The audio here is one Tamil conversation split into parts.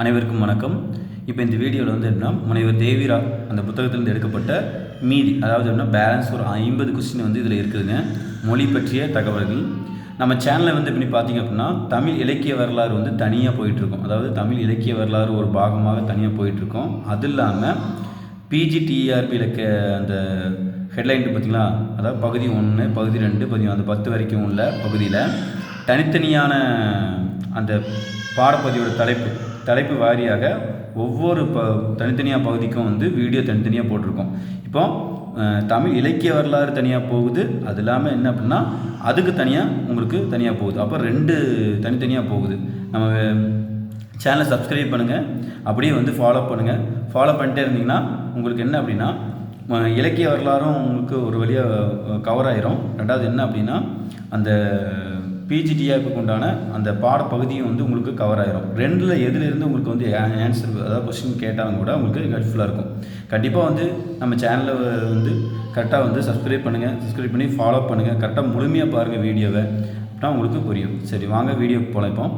அனைவருக்கும் வணக்கம். இப்போ இந்த வீடியோவில் வந்து என்ன முனைவர் தேவிரா அந்த புத்தகத்திலிருந்து எடுக்கப்பட்ட மீதி அதாவது என்ன பேலன்ஸ் ஒரு ஐம்பது கொஸ்டின் வந்து இதில் இருக்குதுங்க. மொழி பற்றிய தகவல்கள். நம்ம சேனலில் வந்து இப்படி பார்த்தீங்க அப்படின்னா தமிழ் இலக்கிய வரலாறு வந்து தனியாக போயிட்டுருக்கோம். அதாவது தமிழ் இலக்கிய வரலாறு ஒரு பாகமாக தனியாக போயிட்டுருக்கோம். அது இல்லாமல் பிஜிடிஆர்பி இலக்க அந்த ஹெட்லைன் பார்த்தீங்களா அதாவது பகுதி ஒன்று பகுதி ரெண்டு பகுதி அந்த பத்து வரைக்கும் உள்ள பகுதியில் தனித்தனியான அந்த பாடப்பகுதியோட தலைப்பு தலைப்பு வாரியாக ஒவ்வொரு ப தனித்தனியாக பகுதிக்கும் வந்து வீடியோ தனித்தனியாக போட்டிருக்கோம். இப்போ தமிழ் இலக்கிய வரலாறு தனியாக போகுது. அது இல்லாமல் என்ன அப்படின்னா அதுக்கு தனியாக உங்களுக்கு தனியாக போகுது. அப்போ ரெண்டு தனித்தனியாக போகுது. நம்ம சேனலை சப்ஸ்கிரைப் பண்ணுங்கள் அப்படியே வந்து ஃபாலோ பண்ணுங்கள் ஃபாலோ பண்ணிட்டே இருந்தீங்கன்னா உங்களுக்கு என்ன அப்படின்னா இலக்கிய வரலாறும் உங்களுக்கு ஒரு வழியாக கவர் ஆயிரும். ரெண்டாவது என்ன அப்படின்னா அந்த பிஜிடிஆருக்கு உண்டான அந்த பாடப்பகுதியும் வந்து உங்களுக்கு கவர் ஆயிரும். ரெண்டில் எதுலேருந்து உங்களுக்கு வந்து ஆன்சர் அதாவது கொஸ்டின் கேட்டாலும் கூட உங்களுக்கு ஹெல்ப்ஃபுல்லாக இருக்கும். கண்டிப்பாக வந்து நம்ம சேனலை வந்து கரெக்டாக வந்து சப்ஸ்கிரைப் பண்ணுங்கள் சப்ஸ்கிரைப் பண்ணி ஃபாலோ பண்ணுங்கள் கரெக்டாக முழுமையாக பாருங்கள் வீடியோவை. அப்படின்னா உங்களுக்கு புரியும். சரி வாங்க வீடியோக்கு போகலாம்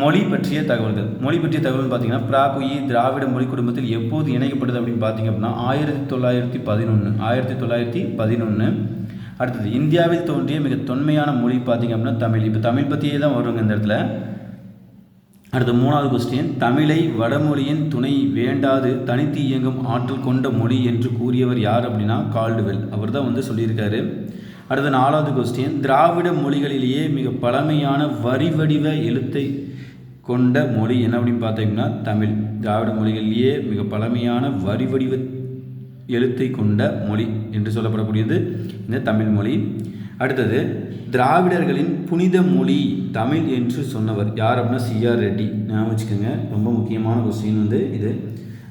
மொழி பற்றிய தகவல்கள். மொழி பற்றிய தகவல்னு பார்த்தீங்கன்னா பிராகுயி திராவிட மொழி குடும்பத்தில் எப்போது இணைக்கப்படுது அப்படின்னு பார்த்தீங்க அப்படின்னா ஆயிரத்தி தொள்ளாயிரத்தி பதினொன்று ஆயிரத்தி தொள்ளாயிரத்தி பதினொன்று அடுத்தது இந்தியாவில் தோன்றிய மிக தொன்மையான மொழி பார்த்தீங்க அப்படின்னா தமிழ். இப்போ தமிழ் பற்றியே தான் வருவாங்க இந்த இடத்துல. அடுத்த மூணாவது கொஸ்டின் தமிழை வடமொழியின் துணை வேண்டாது தனித்து இயங்கும் ஆற்றல் கொண்ட மொழி என்று கூறியவர் யார் அப்படின்னா கால்டுவெல். அவர் தான் வந்து சொல்லியிருக்காரு. அடுத்த நாலாவது கொஸ்டின் திராவிட மொழிகளிலேயே மிக பழமையான வரிவடிவ எழுத்தை கொண்ட மொழி என்ன அப்படின்னு பார்த்தீங்கன்னா தமிழ். திராவிட மொழிகளிலேயே மிக பழமையான வரிவடிவ எழுத்தை கொண்ட மொழி என்று சொல்லப்படக்கூடியது இந்த தமிழ் மொழி. அடுத்தது திராவிடர்களின் புனித மொழி தமிழ் என்று சொன்னவர் யார் அப்படின்னா சிஆர் ரெட்டி. ஞாபகம் வச்சுக்கோங்க ரொம்ப முக்கியமான கொஸ்டின் வந்து இது.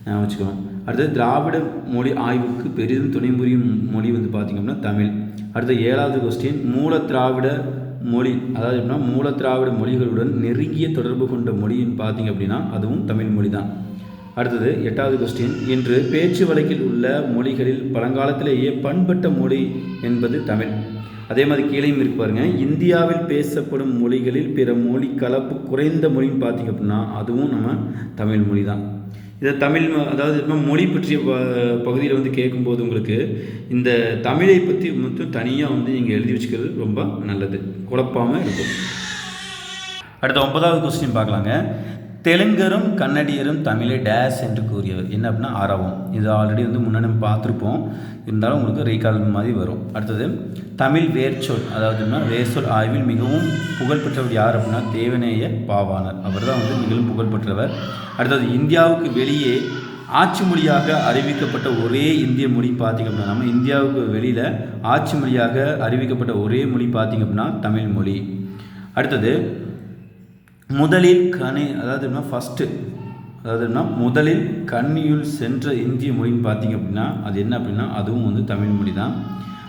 ஞாபகம் வச்சுக்கணும் அடுத்தது திராவிட மொழி ஆய்வுக்கு பெரிதும் துணை புரியும் மொழி வந்து பார்த்திங்க அப்படின்னா தமிழ். அடுத்த ஏழாவது கொஸ்டின் மூல திராவிட மொழி அதாவது எப்படின்னா மூல திராவிட மொழிகளுடன் நெருங்கிய தொடர்பு கொண்ட மொழின்னு பார்த்தீங்க அப்படின்னா அதுவும் தமிழ் மொழி தான் அடுத்தது எட்டாவது கொஸ்டின் இன்று பேச்சு வழக்கில் உள்ள மொழிகளில் பழங்காலத்திலேயே பண்பட்ட மொழி என்பது தமிழ். அதே மாதிரி கீழேயும் இருக்கு பாருங்க. இந்தியாவில் பேசப்படும் மொழிகளில் பிற மொழி கலப்பு குறைந்த மொழின்னு பார்த்தீங்க அப்படின்னா அதுவும் நம்ம தமிழ் மொழி தான் இதை தமிழ் அதாவது மொழி பற்றிய ப- பகுதியில் வந்து கேட்கும்போது உங்களுக்கு இந்த தமிழை பற்றி மட்டும் தனியாக வந்து நீங்கள் எழுதி வச்சுக்கிறது ரொம்ப நல்லது. குழப்பாமல் இருக்கும். அடுத்த ஒன்பதாவது கொஸ்டின் பார்க்கலாங்க. தெலுங்கரும் கன்னடியரும் தமிழை டேஸ் என்று கூறியவர். என்ன அப்படின்னா அரவம் இது ஆல்ரெடி வந்து முன்னாடி நம்ம பார்த்துருப்போம். இருந்தாலும் உங்களுக்கு ரீகால் மாதிரி வரும். அடுத்தது தமிழ் வேர்ச்சொல். அதாவதுன்னா வேர்ச்சொல் ஆய்வில் மிகவும் புகழ்பெற்றவர் யார் அப்படின்னா தேவநேய பாவாணர். அவர் தான் வந்து மிகவும் புகழ்பெற்றவர் அடுத்தது இந்தியாவுக்கு வெளியே ஆட்சி மொழியாக அறிவிக்கப்பட்ட ஒரே இந்திய மொழி பார்த்திங்க அப்படின்னா நம்ம இந்தியாவுக்கு வெளியில் ஆட்சி மொழியாக அறிவிக்கப்பட்ட ஒரே மொழி பார்த்திங்க அப்படின்னா தமிழ் மொழி. அடுத்தது முதலில் கனி அதாவது ஃபஸ்ட்டு அதாவதுன்னா முதலில் கன்னியுள் சென்ற இந்திய மொழின்னு பார்த்தீங்க அப்படின்னா அது என்ன அப்படின்னா அதுவும் வந்து தமிழ் மொழி தான்.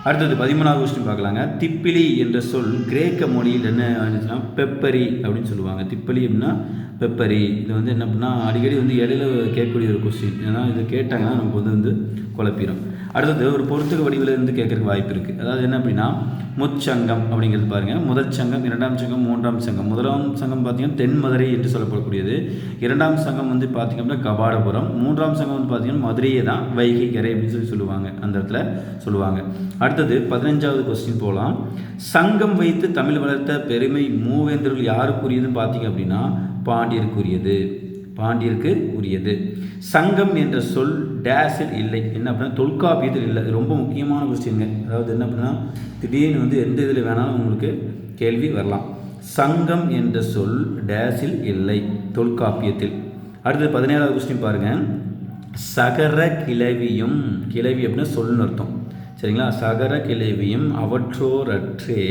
அடுத்தது பதிமூணாவது கொஸ்டின் பார்க்கலாங்க. திப்பிலி என்ற சொல் கிரேக்க மொழியில் என்ன ஆனிச்சுன்னா பெப்பரி அப்படின்னு சொல்லுவாங்க. திப்பிலி அப்படின்னா பெப்பரி. இது வந்து என்ன அப்படின்னா அடிக்கடி வந்து இடையில கேட்கக்கூடிய ஒரு கொஸ்டின் ஏன்னா இது கேட்டாங்கன்னா நமக்கு வந்து வந்து குழப்பிடும் அடுத்தது ஒரு பொறுத்துக்க வடிவில் இருந்து கேட்கறதுக்கு வாய்ப்பு இருக்குது அதாவது என்ன அப்படின்னா முச்சங்கம் அப்படிங்கிறது பாருங்கள் முதல் சங்கம் இரண்டாம் சங்கம் மூன்றாம் சங்கம். முதலாம் சங்கம் பார்த்தீங்கன்னா தென் மதுரை என்று சொல்லப்படக்கூடியது. இரண்டாம் சங்கம் வந்து பார்த்திங்க அப்படின்னா கபாடபுரம். மூன்றாம் சங்கம் வந்து பார்த்திங்கன்னா மதுரையே தான். வைகை கரை அப்படின்னு சொல்லி சொல்லுவாங்க. அந்த இடத்துல சொல்லுவாங்க. அடுத்தது பதினஞ்சாவது கொஸ்டின் போகலாம் சங்கம் வைத்து தமிழ் வளர்த்த பெருமை மூவேந்தர்கள் யாருக்குரியதுன்னு பார்த்தீங்க அப்படின்னா பாண்டியருக்குரியது பாண்டியருக்கு உரியது. சங்கம் என்ற சொல் டேஸில் இல்லை. என்ன அப்படின்னா தொல்காப்பியத்தில் இல்லை. ரொம்ப முக்கியமான கொஸ்டின்ங்க. அதாவது என்ன அப்படின்னா திடீர்னு வந்து எந்த இதில் வேணாலும் உங்களுக்கு கேள்வி வரலாம். சங்கம் என்ற சொல் டேஸில் இல்லை. தொல்காப்பியத்தில். அடுத்து பதினேழாவது கொஸ்டின் பாருங்கள் சகர கிளவியும் கிளவி அப்படின்னா சொல்லுன்னு அர்த்தம். சரிங்களா? சகர கிளவியும் அவற்றோரற்றே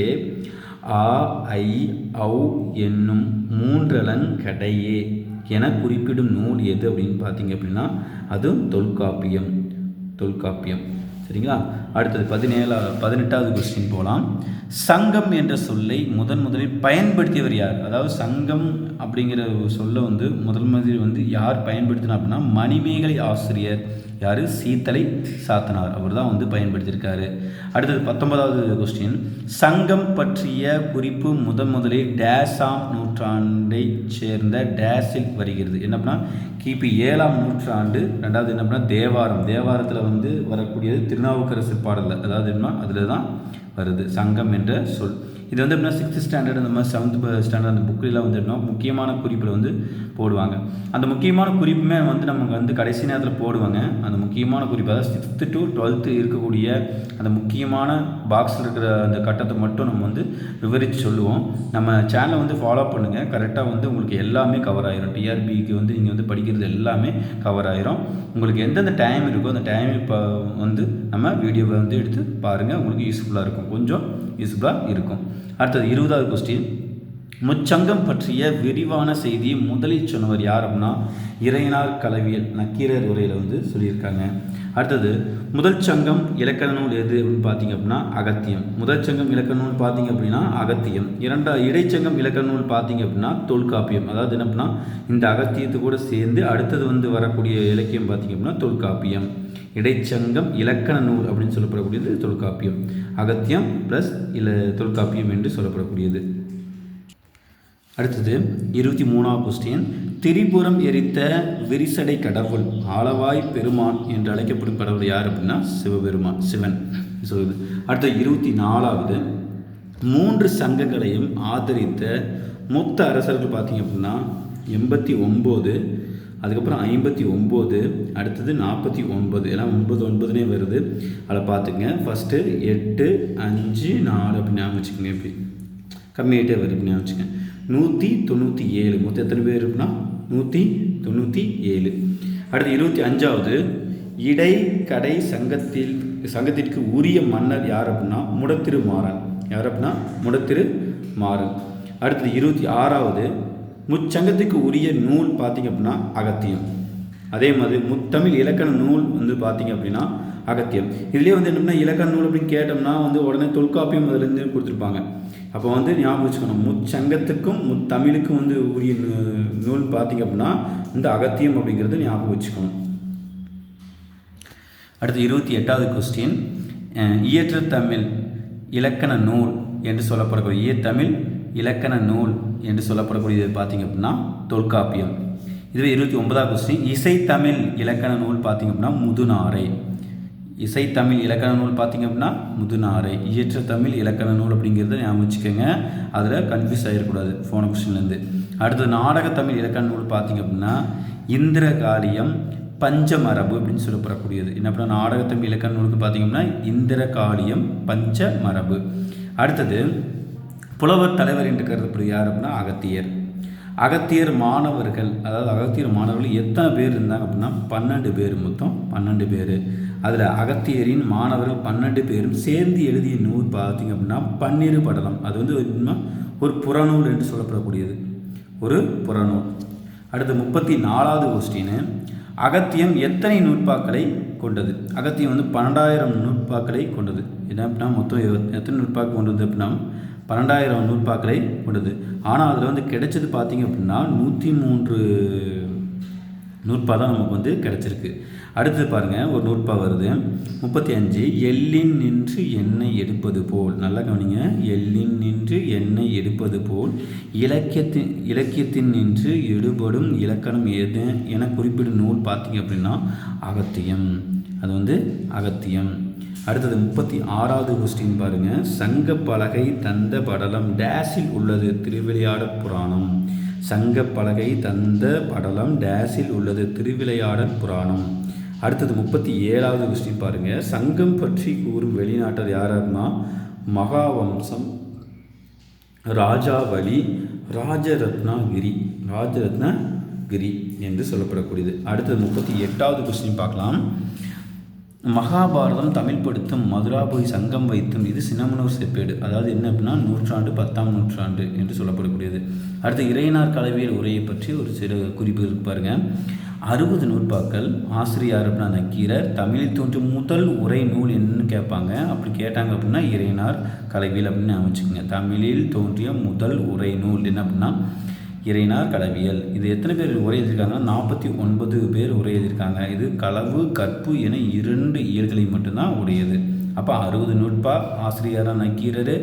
ஆ ஐ ஔ என்னும் மூன்றலங்கடையே என குறிப்பிடும் நூல் எது அப்படின்னு பார்த்தீங்க அப்படின்னா அது தொல்காப்பியம். தொல்காப்பியம். சரிங்களா? அடுத்தது பதினேழா பதினெட்டாவது கொஸ்டின் போகலாம் சங்கம் என்ற சொல்லை முதன் முதலில் பயன்படுத்தியவர் யார்? அதாவது சங்கம் அப்படிங்கிற ஒரு சொல்லை வந்து முதல் முதலில் வந்து யார் பயன்படுத்தினா அப்படின்னா மணிமேகலை ஆசிரியர். யார்? சீத்தலை சாத்தனார். அவர் தான் வந்து பயன்படுத்தியிருக்காரு. அடுத்தது பத்தொன்பதாவது கொஸ்டின் சங்கம் பற்றிய குறிப்பு முதன் முதலில் டேஸாம் நூற்றாண்டை சேர்ந்த டேஸில் வருகிறது. என்ன அப்படின்னா கிபி ஏழாம் நூற்றாண்டு ரெண்டாவது என்ன அப்படின்னா தேவாரம். தேவாரத்தில் வந்து வரக்கூடியது திருநாவுக்கரசு பாடலில் அதாவது என்ன அதில் தான் வருது. சங்கம் என்ற சொல். இது வந்து எப்படின்னா சிக்ஸ்த் ஸ்டாண்டர்ட் அந்த மாதிரி செவன்த் ஸ்டாண்டர்ட் அந்த புக்கிலாம் வந்து என்ன முக்கியமான குறிப்பில் வந்து போடுவாங்க. அந்த முக்கியமான குறிப்புமே வந்து நமக்கு வந்து கடைசி நேரத்தில் போடுவாங்க. அந்த முக்கியமான குறிப்பு அதாவது சிக்ஸ்த்து டு டுவெல்த்து இருக்கக்கூடிய அந்த முக்கியமான பாக்ஸில் இருக்கிற அந்த கட்டத்தை மட்டும் நம்ம வந்து விவரித்து சொல்லுவோம். நம்ம சேனலை வந்து ஃபாலோ பண்ணுங்கள் கரெக்டாக வந்து உங்களுக்கு எல்லாமே கவர் ஆயிரும். டிஆர்பிக்கு வந்து இங்கே வந்து படிக்கிறது எல்லாமே கவர் ஆயிரும். உங்களுக்கு எந்தெந்த டைம் இருக்கோ அந்த டைம் இப்போ வந்து நம்ம வீடியோவை வந்து எடுத்து பாருங்கள் உங்களுக்கு யூஸ்ஃபுல்லாக இருக்கும். கொஞ்சம் யூஸ்ஃபுல்லாக இருக்கும். அடுத்தது இருபதாவது கொஸ்டின் முச்சங்கம் பற்றிய விரிவான செய்தியை முதலில் சொன்னவர் யார் அப்படின்னா இறையனார் கலவியல் நக்கீரர் உரையில் வந்து சொல்லியிருக்காங்க. அடுத்தது முதல் சங்கம் இலக்கண நூல் எது அப்படின்னு பார்த்தீங்க அப்படின்னா அகத்தியம். முதல் சங்கம் இலக்கண நூல் பார்த்தீங்க அப்படின்னா அகத்தியம். இரண்டா இடைச்சங்கம் இலக்கண நூல் பார்த்தீங்க அப்படின்னா தொல்காப்பியம். அதாவது என்ன அப்படின்னா இந்த அகத்தியத்து கூட சேர்ந்து அடுத்தது வந்து வரக்கூடிய இலக்கியம் பார்த்தீங்க அப்படின்னா தொல்காப்பியம். இடைச்சங்கம் இலக்கண நூல் அப்படின்னு சொல்லப்படக்கூடியது தொல்காப்பியம். அகத்தியம் ப்ளஸ் இல்லை தொல்காப்பியம் என்று சொல்லப்படக்கூடியது. அடுத்தது இருபத்தி மூணாவது கொஸ்டின் திரிபுரம் எரித்த விரிசடை கடவுள் ஆளவாய் பெருமான் என்று அழைக்கப்படும் கடவுள் யார் அப்படின்னா சிவபெருமான் சிவன். சொல்லுது. அடுத்த இருபத்தி நாலாவது மூன்று சங்கங்களையும் ஆதரித்த மொத்த அரசர்கள் பார்த்தீங்க அப்படின்னா எண்பத்தி ஒம்பது அதுக்கப்புறம் ஐம்பத்தி ஒம்பது அடுத்தது நாற்பத்தி ஒன்பது. எல்லாம் ஒன்பது ஒன்பதுனே வருது. அதில் பார்த்துங்க ஃபஸ்ட்டு எட்டு அஞ்சு நாலு அப்படின்னு ஞாபகம் வச்சுக்கோங்க. எப்படி கம்மியாகிட்டே வருது ஞாபகம் வச்சுக்கோங்க. நூற்றி தொண்ணூற்றி ஏழு. மொத்தம் எத்தனை பேர் இருக்குன்னா நூற்றி தொண்ணூற்றி ஏழு. அடுத்து இருபத்தி அஞ்சாவது இடைக்கடை சங்கத்தில் சங்கத்திற்கு உரிய மன்னர் யார் அப்படின்னா முடத்திரு மாறன் யார் அப்படின்னா? முடத்திரு மாறன் அடுத்தது இருபத்தி ஆறாவது முச்சங்கத்துக்கு உரிய நூல் பார்த்திங்க அப்படின்னா அகத்தியம் அதே மாதிரி முத்தமிழ் இலக்கண நூல் வந்து பார்த்திங்க அப்படின்னா அகத்தியம். இதுலேயே வந்து என்னென்னா இலக்கண நூல் அப்படின்னு கேட்டோம்னா வந்து உடனே தொல்காப்பியம் அதுலேருந்து கொடுத்துருப்பாங்க. அப்போ வந்து ஞாபகம் வச்சுக்கணும் முச்சங்கத்துக்கும் முத்தமிழுக்கும் வந்து உரிய நூல் பார்த்திங்க அப்படின்னா இந்த அகத்தியம் அப்படிங்கிறது ஞாபகம் வச்சுக்கணும். அடுத்து இருபத்தி எட்டாவது கொஸ்டின் இயற்ற தமிழ் இலக்கண நூல் என்று சொல்லப்படக்கூடிய தமிழ் இலக்கண நூல் என்று சொல்லப்படக்கூடியது பார்த்திங்க அப்படின்னா தொல்காப்பியம். இதுவே இருபத்தி ஒன்பதாவது கொஸ்டின் இசைத்தமிழ் இலக்கண நூல் பார்த்திங்க அப்படின்னா முதுநாரை. இசைத்தமிழ் இலக்கண நூல் பார்த்திங்க அப்படின்னா முதுநாரை. இயற்ற தமிழ் இலக்கண நூல் அப்படிங்கிறத ஞாபகம் வச்சுக்கோங்க. அதில் கன்ஃபியூஸ் ஆகிடக்கூடாது ஃபோன கொஸ்டின்லேருந்து அடுத்தது நாடக தமிழ் இலக்கண நூல் பார்த்திங்க அப்படின்னா இந்திரகாரியம் பஞ்சமரபு அப்படின்னு சொல்லப்படக்கூடியது. என்ன பண்ணால் நாடகத்தமிழ் இலக்கண நூலுக்கு பார்த்திங்கன்னா இந்திரகாலியம் பஞ்சமரபு. அடுத்தது புலவர் தலைவர் என்று கருதப்படுது யார் அப்படின்னா அகத்தியர். அகத்தியர் மாணவர்கள் அதாவது அகத்தியர் மாணவர்கள் எத்தனை பேர் இருந்தாங்க அப்படின்னா பன்னெண்டு பேர் மொத்தம் பன்னெண்டு பேர். அதில் அகத்தியரின் மாணவர்கள் பன்னெண்டு பேரும் சேர்ந்து எழுதிய நூல் பார்த்திங்க அப்படின்னா பன்னிரு படலம். அது வந்து ஒரு புறநூல் என்று சொல்லப்படக்கூடியது. ஒரு புறநூல். அடுத்து முப்பத்தி நாலாவது கொஸ்டின் அகத்தியம் எத்தனை நூற்பாக்களை கொண்டது? அகத்தியம் வந்து பன்னெண்டாயிரம் நூற்பாக்களை கொண்டது. என்ன அப்படின்னா மொத்தம் எத்தனை நூற்பாக்கு கொண்டது அப்படின்னா பன்னெண்டாயிரம் நூற்பாக்களை கொண்டது. ஆனால் அதில் வந்து கிடைச்சது பார்த்திங்க அப்படின்னா நூற்றி மூன்று நூற்பா தான் நமக்கு வந்து கிடச்சிருக்கு. அடுத்தது பாருங்கள் ஒரு நூற்பா வருது. முப்பத்தி அஞ்சு எள்ளின் நின்று எண்ணெய் எடுப்பது போல். நல்லா கவனிங்க. எள்ளின் நின்று எண்ணெய் எடுப்பது போல். இலக்கியத்தின் இலக்கியத்தின் நின்று எடுபடும் இலக்கணம் எது என குறிப்பிடும் நூல் பார்த்திங்க அப்படின்னா அகத்தியம். அது வந்து அகத்தியம். அடுத்தது முப்பத்தி ஆறாவது கொஸ்டின் பாருங்கள் சங்க பலகை தந்த படலம் டேஸில் உள்ளது திருவிளையாட புராணம். சங்க பலகை தந்த படலம் டேஸில் உள்ளது. திருவிளையாடல் புராணம். அடுத்தது முப்பத்தி ஏழாவது கொஸ்டின் பாருங்கள் சங்கம் பற்றி கூறும் வெளிநாட்டர் யாருன்னா மகாவம்சம் ராஜாவளி ராஜரத்னகிரி ராஜரத்னகிரி என்று சொல்லப்படக்கூடியது. அடுத்தது முப்பத்தி எட்டாவது கொஸ்டின் பார்க்கலாம். மகாபாரதம் தமிழ் படுத்தும் மதுராபுரி சங்கம் வைத்தும் இது சினமனூர் செப்பேடு. அதாவது என்ன அப்படின்னா நூற்றாண்டு பத்தாம் நூற்றாண்டு என்று சொல்லப்படக்கூடியது. அடுத்து இறையனார் கலவியல் உரையை பற்றி ஒரு சிறு குறிப்பு இருக்கு பாருங்க. அறுபது நூற்பாக்கள் ஆசிரியர் அப்படின்னா நக்கீரர் தமிழில் தோன்றும் முதல் உரை நூல் என்னன்னு கேட்பாங்க. அப்படி கேட்டாங்க அப்படின்னா இறையனார் கலவியல் அப்படின்னு அமைச்சுக்கோங்க தமிழில் தோன்றிய முதல் உரை நூல் என்ன அப்படின்னா இறைனார் களவியல் இது எத்தனை பேர் உரை எழுதியிருக்காங்கன்னா நாற்பத்தி ஒன்பது பேர் உரை எழுதியிருக்காங்க. இது களவு கற்பு என இரண்டு இயல்களை மட்டும்தான் உடையது. அப்போ அறுபது நூற்பா ஆசிரியராக நக்கீரர்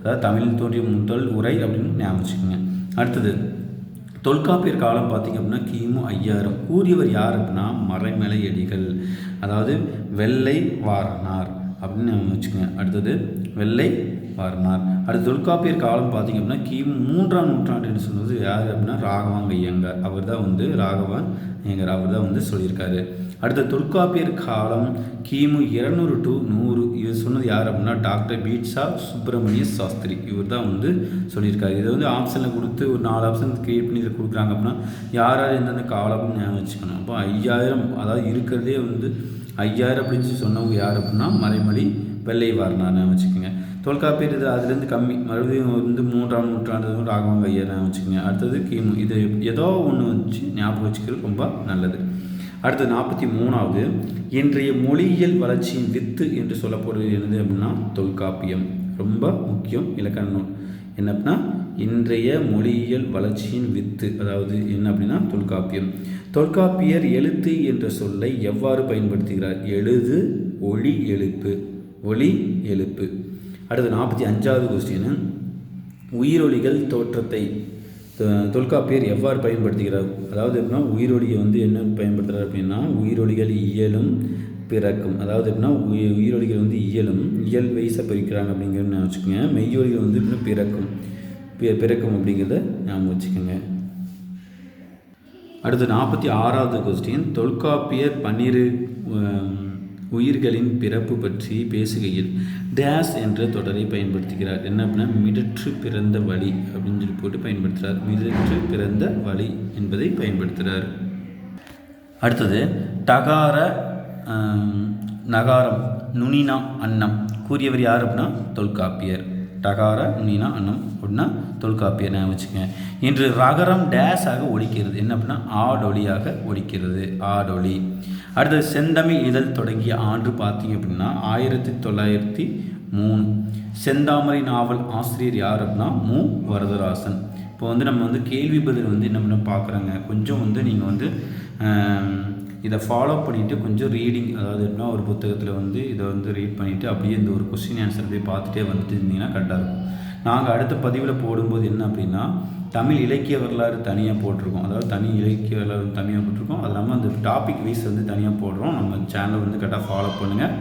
அதாவது தமிழில் தோன்றிய முதல் உரை அப்படின்னு ஞாபகம் வச்சுக்கோங்க. அடுத்தது தொல்காப்பியர் காலம் பார்த்திங்க அப்படின்னா கிமு ஐயாயிரம். கூறியவர் யார் அப்படின்னா மறைமலை அடிகள் அதாவது வெள்ளை வாரனார் அப்படின்னு வச்சுக்கோங்க. அடுத்தது வெள்ளை வாரனார் அடுத்து தொல்காப்பியர் காலம் பார்த்திங்க அப்படின்னா கிமு மூன்றாம் நூற்றாண்டுன்னு சொன்னது யார் அப்படின்னா ராகவாங்க ஐயங்கார் அவர் தான் வந்து ராகவன் ஐயங்கர் அவர் தான் வந்து சொல்லியிருக்காரு. அடுத்த தொல்காப்பியர் காலம் கிமு இரநூறு டு நூறு. இது சொன்னது யார் அப்படின்னா டாக்டர் பீட்சா சுப்பிரமணிய சாஸ்திரி. இவர் தான் வந்து சொல்லியிருக்காரு. இதை வந்து ஆப்ஷனில் கொடுத்து ஒரு நாலு ஆப்ஷன் கிரியேட் பண்ணி இதை கொடுக்குறாங்க அப்படின்னா யார் யார் எந்தெந்த காலம்னு ஞாபகம் வச்சுக்கணும். அப்போ ஐயாயிரம் அதாவது இருக்கிறதே வந்து ஐயாயிரம் அப்படின்னு சொல்லி சொன்னவங்க யார் அப்படின்னா மறைமொழி வெள்ளை வாரனார் ஞாபகம் வச்சுக்கோங்க. தொல்காப்பியர் இது அதுலேருந்து கம்மி. மறுபடியும் வந்து மூன்றாம் நூற்றாண்டு ராகவங்க ஐயா வச்சுக்கோங்க அடுத்தது கிமு இது ஏதோ ஒன்று வச்சு ஞாபகம் வச்சுக்கிறது ரொம்ப நல்லது. அடுத்து நாற்பத்தி மூணாவது இன்றைய மொழியியல் வளர்ச்சியின் வித்து என்று சொல்லப்படுவது என்னது அப்படின்னா தொல்காப்பியம். ரொம்ப முக்கியம் இலக்கண நூல். என்ன அப்படின்னா இன்றைய மொழியியல் வளர்ச்சியின் வித்து. அதாவது என்ன அப்படின்னா தொல்காப்பியம். தொல்காப்பியர் எழுத்து என்ற சொல்லை எவ்வாறு பயன்படுத்துகிறார்? எழுது ஒளி எழுப்பு. ஒளி எழுப்பு. அடுத்து நாற்பத்தி அஞ்சாவது கொஸ்டின் உயிரொலிகள் தோற்றத்தை தொல்காப்பியர் எவ்வாறு பயன்படுத்துகிறார்? அதாவது எப்படின்னா உயிரொலியை வந்து என்ன பயன்படுத்துகிறார் அப்படின்னா உயிரொலிகள் இயலும் பிறக்கும். அதாவது எப்படின்னா உயிர் உயிரொலிகள் வந்து இயலும் இயல் வயசாக பிரிக்கிறாங்க அப்படிங்கிறத வச்சுக்கோங்க. மெய்யொலிகள் வந்து எப்படின்னா பிறக்கும். பிறக்கும் அப்படிங்கிறத நாம் வச்சுக்கோங்க. அடுத்து நாற்பத்தி ஆறாவது கொஸ்டின் தொல்காப்பியர் பன்னிரு உயிர்களின் பிறப்பு பற்றி பேசுகையில் டேஸ் என்ற தொடரை பயன்படுத்துகிறார். என்ன அப்படின்னா மிடற்று பிறந்த வழி அப்படின்னு சொல்லி போட்டு பயன்படுத்துகிறார் மிடற்று பிறந்த வழி என்பதை பயன்படுத்துகிறார் அடுத்தது டகார நகாரம் நுனினா அன்னம். கூறியவர் யார் அப்படின்னா தொல்காப்பியர். டகார நுனினா அன்னம் அப்படின்னா தொல்காப்பியர் நான் வச்சுக்கேன். இன்று ரகரம் டேஸாக ஒழிக்கிறது என்ன அப்படின்னா ஆடொலியாக ஒழிக்கிறது ஆடொலி. அடுத்தது செந்தமிழ் இதழ் தொடங்கிய ஆண்டு பார்த்தீங்க அப்படின்னா ஆயிரத்தி தொள்ளாயிரத்தி மூணு. செந்தாமரை நாவல் ஆசிரியர் யார் அப்படின்னா மு. வரதராசன். இப்போ வந்து நம்ம வந்து கேள்வி பதில் வந்து என்ன பண்ண பார்க்குறோங்க? கொஞ்சம் வந்து நீங்கள் வந்து இதை ஃபாலோ பண்ணிவிட்டு கொஞ்சம் ரீடிங் அதாவது என்ன ஒரு புத்தகத்தில் வந்து இதை வந்து ரீட் பண்ணிவிட்டு அப்படியே இந்த ஒரு கொஸ்டின் ஆன்சர் போய் பார்த்துட்டே வந்துட்டு இருந்தீங்கன்னா கரெக்டாக இருக்கும். நாங்கள் அடுத்த பதிவில் போடும்போது என்ன அப்படின்னா தமிழ் இலக்கிய வரலாறு தனியாக போட்டிருக்கோம். அதாவது தனி இலக்கிய வரலாறு தனியாக போட்டிருக்கோம். அது இல்லாமல் அந்த டாபிக் வைஸ் வந்து தனியாக போடுறோம். நம்ம சேனலை வந்து கரெக்டாக ஃபாலோ பண்ணுங்கள்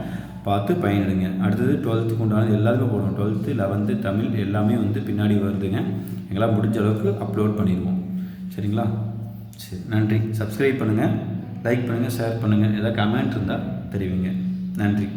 பார்த்து பயனிடுங்க. அடுத்தது டுவெல்த்துக்கு உண்டானது எல்லாருக்கும் போடுவோம் டுவெல்த்து லெவன்த்து தமிழ் எல்லாமே வந்து பின்னாடி வருதுங்க. எங்களால் முடிஞ்ச அளவுக்கு அப்லோட் பண்ணிடுவோம். சரிங்களா? சரி நன்றி. சப்ஸ்கிரைப் பண்ணுங்கள் லைக் பண்ணுங்கள் ஷேர் பண்ணுங்கள் ஏதாவது கமெண்ட் இருந்தால் தெரிவிங்க. நன்றி.